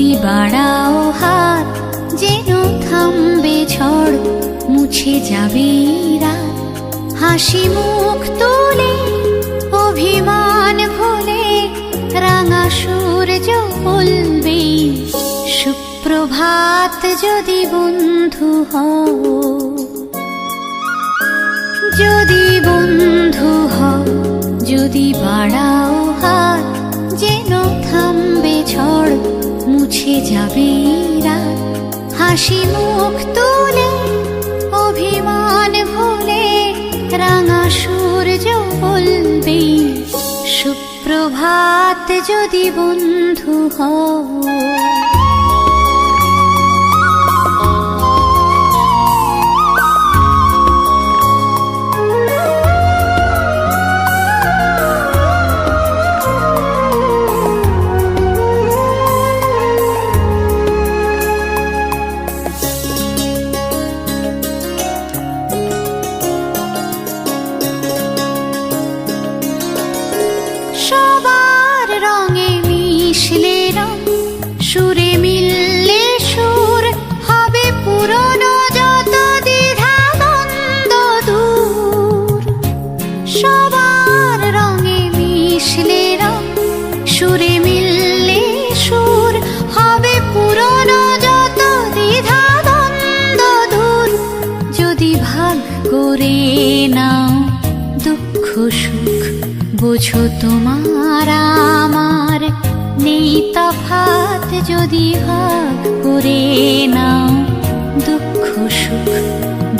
যদি বাড়াও হাত, যেন থামবে ঝড়, মুছে যাবে রাত। হাসি মুখ তুলে, অভিমান ভুলে রাঙা সূর্য বলবে, সুপ্রভাত যদি বন্ধু হও। যদি বন্ধু হও, যদি বাড়াও হাত, যেন থামবে ঝড় মুছে যাবে হাসি মুখ তুলে অভিমান ভুলে রাঙা সূর্য বলবে সুপ্রভাত যদি বন্ধু হও। বোঝো তোমার, আমার নেই তফাত যদি ভাগ করে নাও দুঃখ সুখ।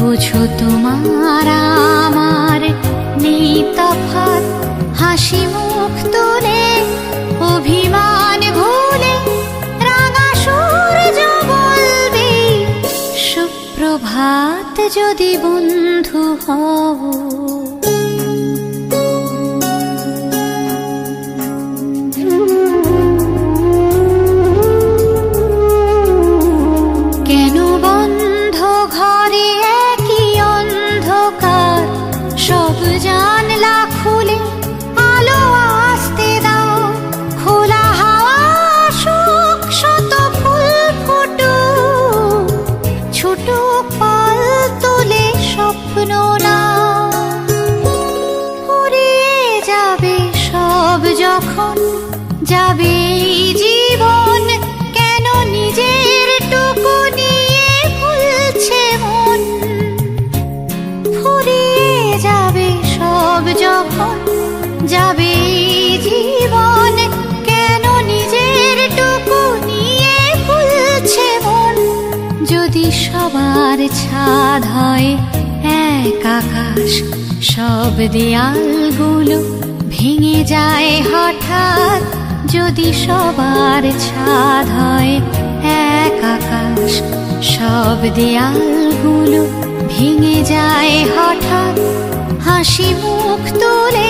বোঝো তোমার, আমার নেই তফাত হাসি মুখ তুলে, অভিমান ভুলে, রাঙা সূর্য বলবে, সুপ্রভাত যদি বন্ধু হও। জানলা খুলে আলো আসতে দাও। খোলা হাওয়া শত ফুল ফুটু ছোট পাল তোলে স্বপ্ন না। যাবে সব যখন যাবে ছাদ হয় এক আকাশ, সব দেয়ালগুলো ভেঙে যায় হঠাৎ। যদি সবার ছাদ হয় এক আকাশ, সব দেয়ালগুলো ভেঙে যায় হঠাৎ। হাসি মুখ তুলে